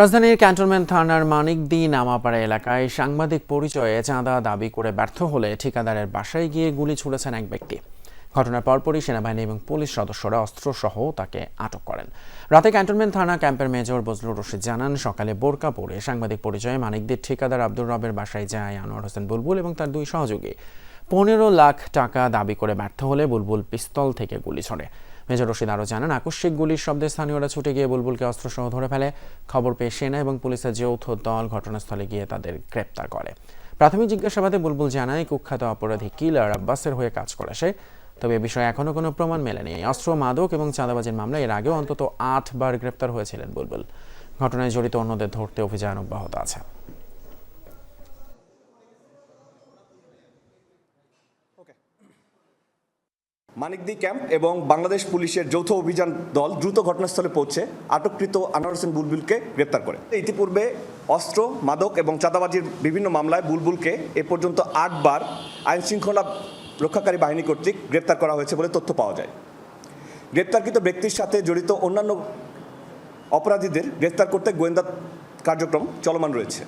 রাজধানীর ক্যান্টনমেন্ট থানার মানিকদি নামাপাড়া এলাকায় সাংবাদিক পরিচয়ে চাঁদা দাবি করে ব্যর্থ হলে ঠিকাদারের বাসায় গিয়ে গুলি ছুড়েছেন এক ব্যক্তি। ঘটনার পরপরই সেনাবাহিনী এবং পুলিশ সদস্যরা অস্ত্রসহ তাকে আটক করেন। রাতে ক্যান্টনমেন্ট থানা ক্যাম্পের মেজর বজলুর রশিদ জানান, সকালে বোরকা পরে সাংবাদিক পরিচয়ে মানিকদের ঠিকাদার আব্দুর রবের বাসায় যায় আনোয়ার হোসেন বুলবুল এবং তার দুই সহযোগী। পনেরো লাখ টাকা দাবি করে ব্যর্থ হলে বুলবুল পিস্তল থেকে গুলি ছড়ে। মেজর রশিদ আরও জানান, আকস্মিক গুলির শব্দে স্থানীয়রা ছুটে গিয়ে বুলবুলকে অস্ত্রসহ ধরে ফেলে। খবর পেয়ে সেনা এবং পুলিশের যৌথ দল ঘটনাস্থলে গিয়ে তাদের গ্রেপ্তার করে। প্রাথমিক জিজ্ঞাসাবাদে বুলবুল জানায়, কুখ্যাত অপরাধী কিলার আব্বাসের হয়ে কাজ করে সে। তবে এ বিষয়ে এখনও কোনো প্রমাণ মেলেনি। অস্ত্র, মাদক এবং চাঁদাবাজির মামলায় এর আগেও অন্তত আটবার গ্রেপ্তার হয়েছিলেন বুলবুল। ঘটনায় জড়িত অন্যদের ধরতে অভিযান অব্যাহত আছে। মানিকদি ক্যাম্প এবং বাংলাদেশ পুলিশের যৌথ অভিযান দল দ্রুত ঘটনাস্থলে পৌঁছে আটককৃত আনোয়ার হোসেন বুলবুলকে গ্রেপ্তার করে। ইতিপূর্বে অস্ত্র, মাদক এবং চাঁদাবাজির বিভিন্ন মামলায় বুলবুলকে এ পর্যন্ত আটবার আইন শৃঙ্খলা রক্ষাকারী বাহিনী কর্তৃক গ্রেপ্তার করা হয়েছে বলে তথ্য পাওয়া যায়। গ্রেপ্তারকৃত ব্যক্তির সাথে জড়িত অন্যান্য অপরাধীদের গ্রেপ্তার করতে গোয়েন্দা কার্যক্রম চলমান রয়েছে।